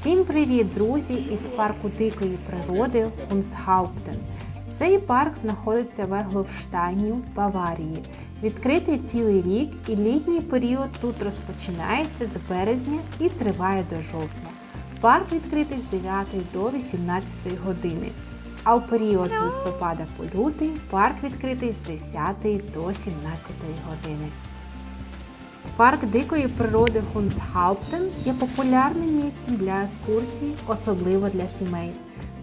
Всім привіт, друзі, із парку дикої природи Хунсхауптен. Цей парк знаходиться в Егловштайні Баварії. Відкритий цілий рік і літній період тут розпочинається з березня і триває до жовтня. Парк відкритий з 9 до 18 години. А в період з листопада по лютий парк відкритий з 10 до 17 години. Парк дикої природи Хунсхауптен є популярним місцем для екскурсій, особливо для сімей.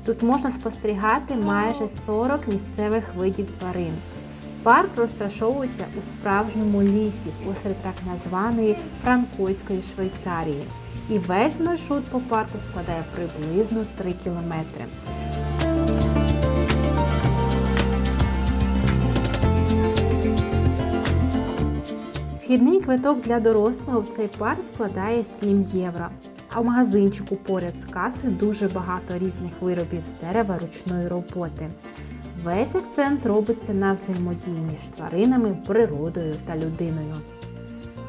Тут можна спостерігати майже 40 місцевих видів тварин. Парк розташовується у справжньому лісі посеред так названої Франкойської Швейцарії. І весь маршрут по парку складає приблизно 3 кілометри. Вхідний квиток для дорослого в цей парк складає 7 євро. А в магазинчику поряд з касою дуже багато різних виробів з дерева ручної роботи. Весь акцент робиться на взаємодії між тваринами, природою та людиною.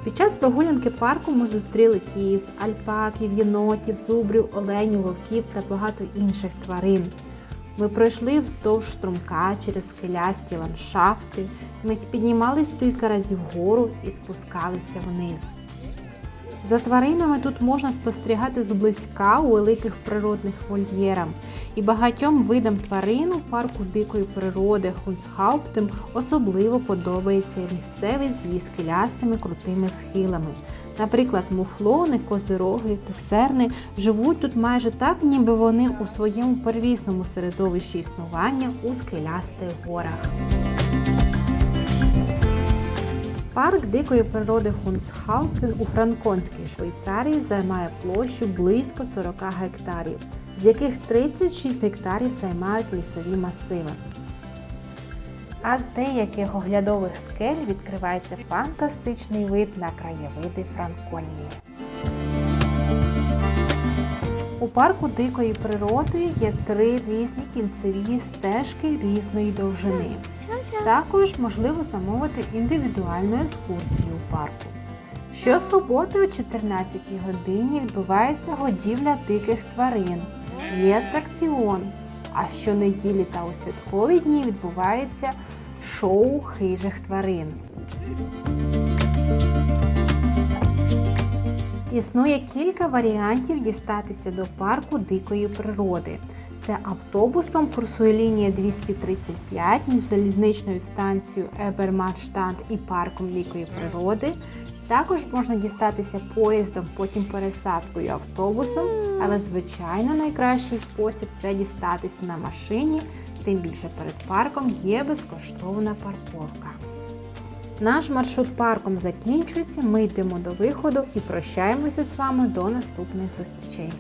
Під час прогулянки парку ми зустріли кіз, альпаків, єнотів, зубрів, оленів, вовків та багато інших тварин. Ми пройшли вздовж струмка через скелясті ландшафти. Ми піднімались кілька разів вгору і спускалися вниз. За тваринами тут можна спостерігати зблизька у великих природних вольєрах. І багатьом видам тварин у парку дикої природи Хунсхауптем особливо подобається місцевий з'їзд скелястими крутими схилами. Наприклад, муфлони, козироги та серни живуть тут майже так, ніби вони у своєму первісному середовищі існування у скелястих горах. Парк дикої природи Хунсхауфен у Франконській Швейцарії займає площу близько 40 гектарів, з яких 36 гектарів займають лісові масиви. А з деяких оглядових скель відкривається фантастичний вид на краєвиди Франконії. У парку дикої природи є три різні кільцеві стежки різної довжини. Також можливо замовити індивідуальну екскурсію у парку. Щосуботи о 14 годині відбувається годівля диких тварин. Є атракціон. А щонеділі та у святкові дні відбувається шоу хижих тварин. Існує кілька варіантів дістатися до парку дикої природи. Це автобусом курсує лінія 235 між залізничною станцією Еберманштадт і парком дикої природи. Також можна дістатися поїздом, потім пересадкою автобусом, але звичайно найкращий спосіб це дістатися на машині, тим більше перед парком є безкоштовна парковка. Наш маршрут парком закінчується, ми йдемо до виходу і прощаємося з вами до наступних зустрічей.